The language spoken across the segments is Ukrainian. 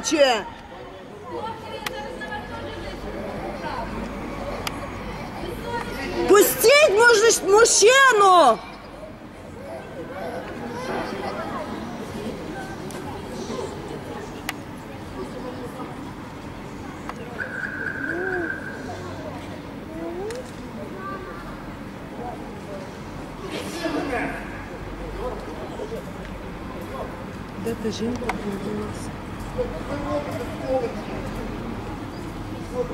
плаче. Пустіть муж- мужчину! Де та жінка поділася?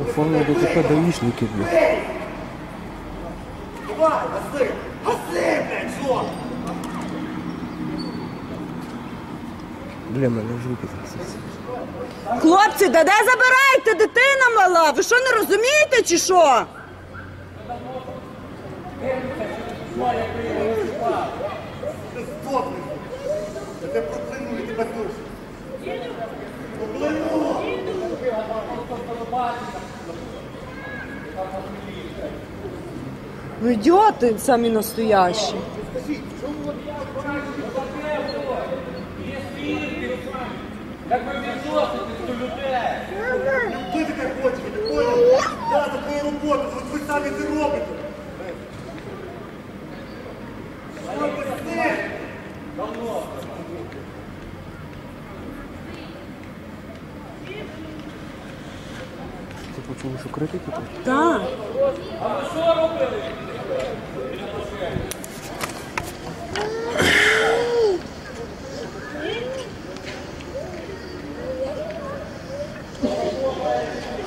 Оформили ДТП даїшників. блін. Давай, гаси! Гаси, блядь, що? Бля, мене ж руки трясуться. Хлопці, да де забирайте? Дитина мала. Ви що не розумієте чи що? Ти здохни. Я тебе прокляну і тебе душу. Ну ідіоти самі настоящі. Ти таке людей. ти поняв? хочете, це твоя робота, от ви самі це робите. Ти почули, що крики тут? Так.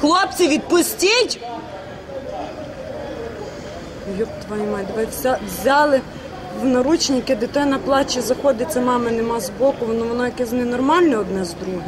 Хлопці, відпустіть! Йоп твою мать, давай взя- взяли в наручники, дитина плаче, заходиться, мами нема збоку, воно воно якесь ненормальне одне з другим.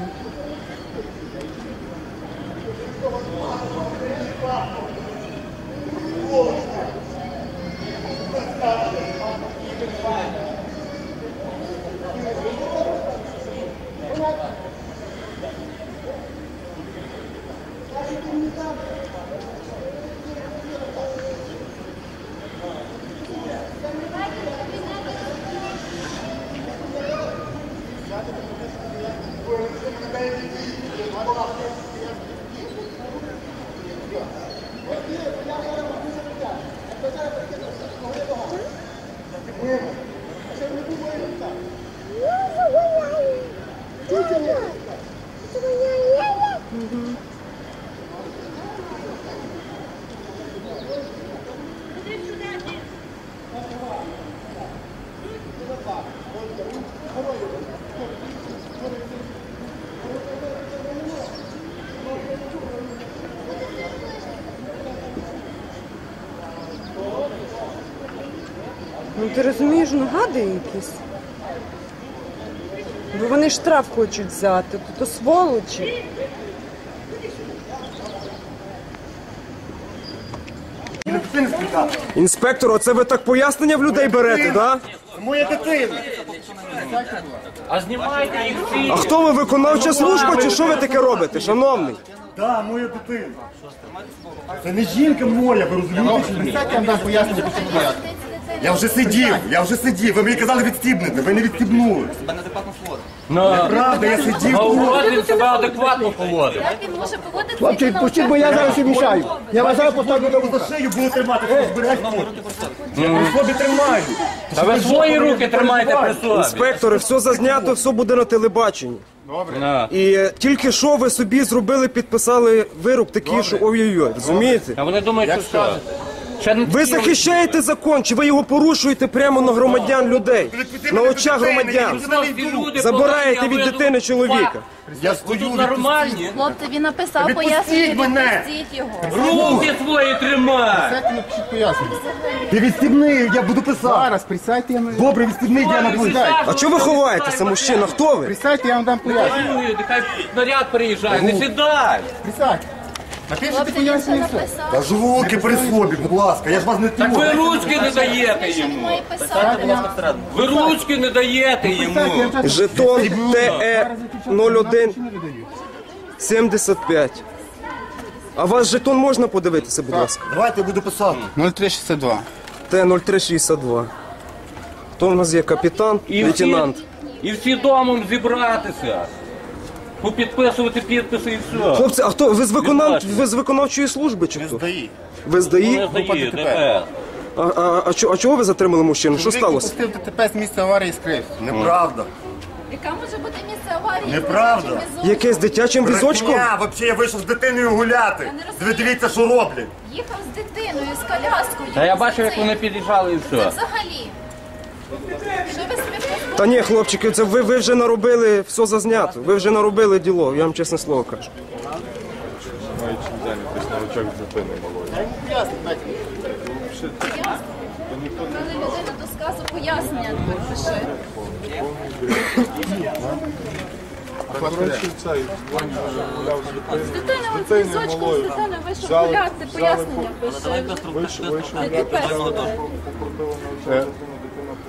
Ну ти розумієш, ну гади якісь. Бо вони штраф хочуть взяти, то, то сволочі. Інспектор, оце ви так пояснення в людей берете, да? Моя дитина. А знімайте їх всі. А хто ви виконавча служба чи що ви таке робите, шановний? Да, моя дитина. Це не жінка моя, ви розумієте чи ні? Я вам дам пояснення, чому я. Я вже сидів, я вже сидів. Ви мені казали відстібнути, ви не відстібнули. Ну, Правда, я сидів. а він себе адекватно поводив. Як він може поводитися? Хлопці, бо я зараз і мішаю. Я вас зараз поставлю до За шию буду тримати, щоб зберегти. Я при собі тримаю. Та ви свої руки тримайте при собі. Інспектори, все зазнято, все буде на телебаченні. На. І е, тільки що ви собі зробили, підписали вирок такий, що ой-ой-ой, розумієте? А вони думають, що що? Ви захищаєте закон, чи ви його порушуєте прямо на громадян людей, на очах громадян. Забираєте від дитини чоловіка. Я стою, нормальні? Хлопці, він написав пояснення, мене! відпустіть його. Руки свої тримай! Ти відстібни, я буду писати. Зараз присядьте, я не... Добре, відстібни, я напишу. А чого ви ховаєтеся, мужчина? Хто ви? Присядьте, я вам дам пояснення. Нехай наряд приїжджає, не сідай! Присядьте. Хлопці, він все написав. Та ж руки при собі, будь ласка, я ж вас не Так ви тримаю. ручки не даєте йому! має писати. Ви ручки не даєте йому! вам зараз... Жетон ТЕ 01 75. А ваш жетон можна подивитися, будь ласка? Давайте я буду писати. 0362. Т-0362. То в нас є капітан, І всі, лейтенант. і всі домом зібратися. Попідписувати підписи і все. Хлопці, а хто? Ви з виконав... Ви з виконавчої служби чи хто? Здаї. Ви з ДАІ? Не здає, ДП. А, а, а, чо- а чого ви затримали мужчину? Що сталося? Пустив ДТП з місця аварії і скрився. Неправда. Яка може бути місце аварії? Неправда. Везуть? Якесь дитячим візочком? Я взагалі я вийшов з дитиною гуляти. Не розумію. Ви дивіться, що роблять. Їхав з дитиною, з коляскою. Та я бачив, як вони під'їжджали і Це все. взагалі. Та ні, хлопчики, це ви, ви вже наробили все зазнято. Ви вже наробили діло, я вам чесне слово кажу. Ясно. Коли людина до сказу пояснення з дитиною от візочком, з дитиною вийшов гуляти, пояснення пише.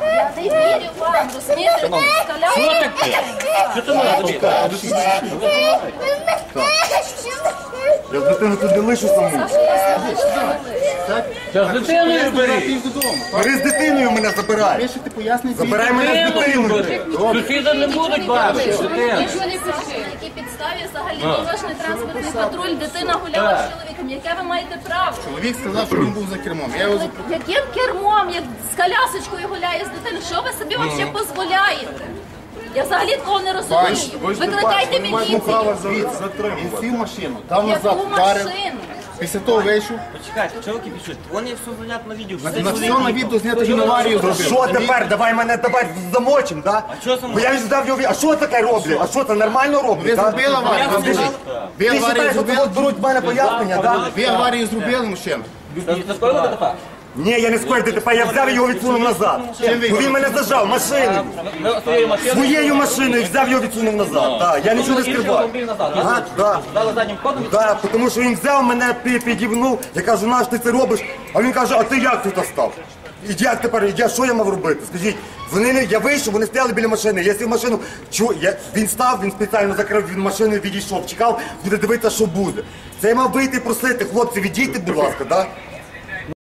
Я не вірю вам, розумієте? Що таке? Що це може тобі? Я з дитину тут не лишу саму. Та з дитиною бери. Бери з дитиною мене забирай. Забирай мене з дитиною. Сусіда не будуть бачити. Дитину. Підставі взагалі дорожній транспортний патруль, дитина гуляла з чоловіком. Яке ви маєте право? Чоловік сказав, що він був за кермом. Я його запитав. Яким кермом, як з колясочкою гуляє з дитиною? Що ви собі взагалі дозволяєте? Я взагалі такого не розумію. Викликайте міліцію. Він сів в машину, дав назад, Яку вдарив. машину? Після того вийшов. Почекайте, чого ви пишуть? Вони все знято на відео. Все на все на відео знято він аварію зробив. що тепер? Давай мене давай замочим, да? А що за Бо я віддав його. А що таке роблять? А що це нормально Ви роблять? да? зробили аварію? Ви Ти аварію вважаєш, що зробили? тут беруть в мене пояснення, да? Ви аварію зробили, мужчина? Ні, я не скоїв ДТП, я взяв його відсунув назад. Бо він мене зажав машиною. Своєю машиною. Взяв його відсунув назад. Так, я нічого не ходом. Да, тому що він взяв мене, пі- підібнув, я кажу, наш ти це робиш? А він каже, а ти як тут став? І як тепер, я що я мав робити? Скажіть, вони не, я вийшов, вони стояли біля машини, я сів машину, чу, я, він став, він спеціально закрив він машину, відійшов, чекав, буде дивитися, що буде. Це я мав вийти і просити, хлопці, відійте, будь ласка, да?